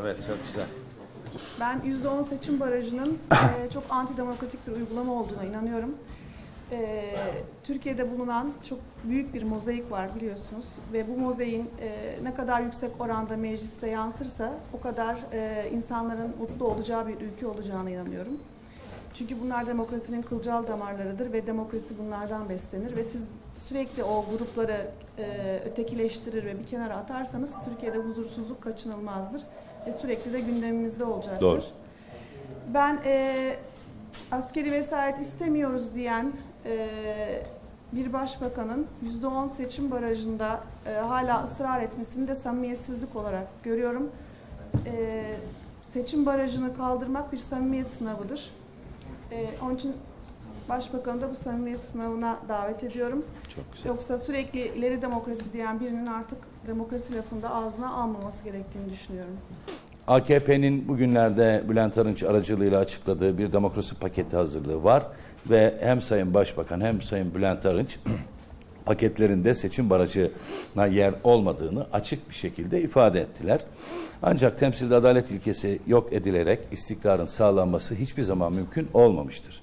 Evet çok güzel. Ben %10 seçim barajının e, çok antidemokratik bir uygulama olduğuna inanıyorum. E, Türkiye'de bulunan çok büyük bir mozaik var biliyorsunuz ve bu mozaiğin e, ne kadar yüksek oranda mecliste yansırsa o kadar e, insanların mutlu olacağı bir ülke olacağına inanıyorum. Çünkü bunlar demokrasinin kılcal damarlarıdır ve demokrasi bunlardan beslenir ve siz sürekli o grupları e, ötekileştirir ve bir kenara atarsanız Türkiye'de huzursuzluk kaçınılmazdır ve sürekli de gündemimizde olacaktır. Doğru. Ben e, askeri vesayet istemiyoruz diyen e, bir başbakanın %10 seçim barajında e, hala ısrar etmesini de samimiyetsizlik olarak görüyorum. E, seçim barajını kaldırmak bir samimiyet sınavıdır. E, onun için başbakanı da bu samimiyet sınavına davet ediyorum. Çok güzel. Yoksa sürekli ileri demokrasi diyen birinin artık demokrasi lafını da ağzına almaması gerektiğini düşünüyorum. AKP'nin bugünlerde Bülent Arınç aracılığıyla açıkladığı bir demokrasi paketi hazırlığı var ve hem Sayın Başbakan hem Sayın Bülent Arınç paketlerinde seçim barajına yer olmadığını açık bir şekilde ifade ettiler. Ancak temsilde adalet ilkesi yok edilerek istikrarın sağlanması hiçbir zaman mümkün olmamıştır.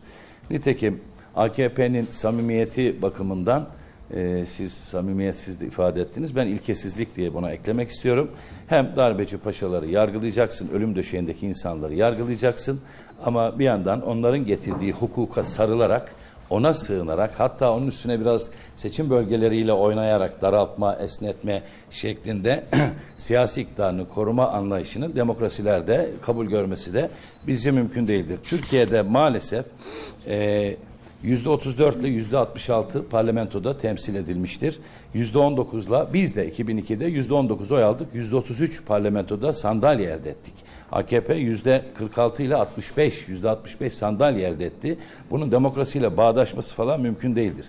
Nitekim AKP'nin samimiyeti bakımından e, siz samimiyetsiz de ifade ettiniz. Ben ilkesizlik diye buna eklemek istiyorum. Hem darbeci paşaları yargılayacaksın, ölüm döşeğindeki insanları yargılayacaksın ama bir yandan onların getirdiği hukuka sarılarak ona sığınarak hatta onun üstüne biraz seçim bölgeleriyle oynayarak daraltma, esnetme şeklinde siyasi iktidarını koruma anlayışının demokrasilerde kabul görmesi de bizce mümkün değildir. Türkiye'de maalesef e, %34 ile %66 parlamentoda temsil edilmiştir. %19'la biz de 2002'de %19 oy aldık. %33 parlamentoda sandalye elde ettik. AKP %46 ile 65, %65 sandalye elde etti. Bunun demokrasiyle bağdaşması falan mümkün değildir.